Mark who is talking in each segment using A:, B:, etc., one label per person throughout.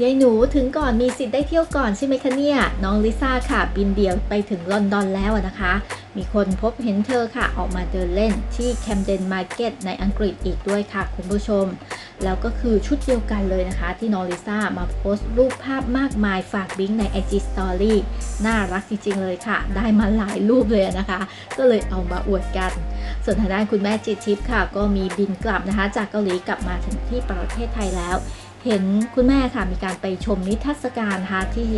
A: ยายหนูถึงก่อนมีสิทธิ์ได้เที่ยวก่อนใช่ไหมคะเนี่ย น้องลิซ่าค่ะ บินเดียวไปถึงลอนดอนแล้วนะคะ มีคนพบเห็นเธอค่ะ ออกมาเดินเล่นที่แคมเดนมาร์เก็ตในอังกฤษอีกด้วยค่ะ คุณผู้ชม แล้วก็คือชุดเดียวกันเลยนะคะ ที่น้องลิซ่ามาโพสต์รูปภาพมากมายฝากบิงก์ใน IG Story น่ารักจริง ๆ เลยค่ะ ได้มาหลายรูปเลยนะคะ ก็เลยเอามาอวดกัน ส่วนทางด้านคุณแม่จิตทิพย์ค่ะ ก็มีบินกลับนะคะ จากเกาหลีกลับมาถึงที่ประเทศไทยแล้ว เห็นคุณแม่ค่ะมีการไปชมนิทรรศการนะคะที่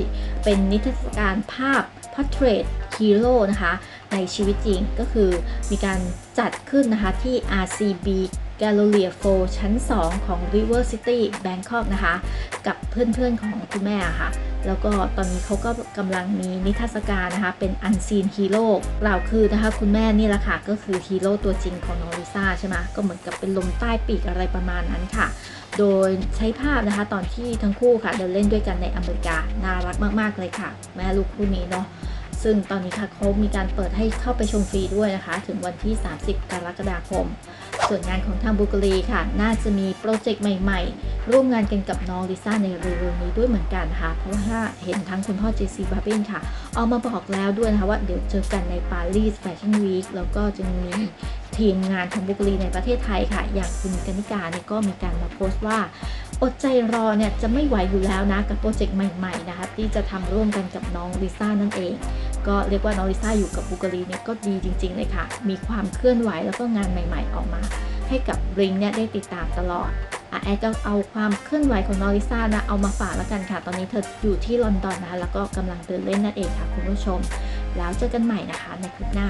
A: เป็นนิทรรศการภาพ Portrait Hero นะคะในชีวิตจริงก็คือมีการจัดขึ้นนะคะที่ RCB Galleria 4ชั้น 2 ของ River City Bangkok นะคะ กับเพื่อนๆของคุณแม่ค่ะ แล้วก็ตอนนี้เขาก็กำลังมีนิทรรศการนะคะ เป็น Unseen Hero กล่าวคือนะคะ คุณแม่นี่แหละค่ะ ก็คือฮีโร่ตัวจริงของน้องลิซ่าใช่ไหมก็เหมือนกับเป็นลมใต้ปีกอะไรประมาณนั้นค่ะ โดยใช้ภาพนะคะตอนที่ทั้งคู่ค่ะเดินเล่นด้วยกันในอเมริกา น่ารักมากๆเลยค่ะ แม่ลูกคู่นี้เนาะซึ่งตอนนี้ค่ะเขามีการเปิดให้เข้าไปชมฟรีด้วยนะคะ ถึงวันที่ 30 กรกฎาคม ส่วนงานของทางบุกรีค่ะ น่าจะมีโปรเจกต์ใหม่ๆ ร่วมงานกันกับน้องลิซ่าในเร็วๆนี้ด้วยเหมือนกันนะคะเพราะว่าเห็นทั้งคุณพ่อเจซีบาร์บินค่ะ ออกมาบอกแล้วด้วยนะคะว่าเดี๋ยวเจอกันในปารีสแฟชั่นวีคแล้วก็จะมีทีมงานของบุกรีในประเทศไทยค่ะ อย่างคุณกนิกาเนี่ยก็มีการมาโพสต์ว่า อดใจรอเนี่ยจะไม่ไหวอยู่แล้วนะกับโปรเจกต์ใหม่ๆนะคะที่จะทำร่วมกันกับน้องลิซ่านั่นเอง ก็เรียกว่าน้องลิซ่าอยู่กับบูกรีเนี่ยก็ดีจริง ๆ เลยค่ะ มีความเคลื่อนไหวแล้วก็งานใหม่ ๆ ออกมา ให้กับบริงเนี่ยได้ติดตามตลอดอะแอดก็เอาความเคลื่อนไหวของน้องลิซ่านะเอามาฝากแล้วกันค่ะ ตอนนี้เธออยู่ที่ลอนดอนนะคะแล้วก็กำลังเดินเล่นนั่นเองค่ะคุณผู้ชม แล้วเจอกันใหม่นะคะในคลิปหน้า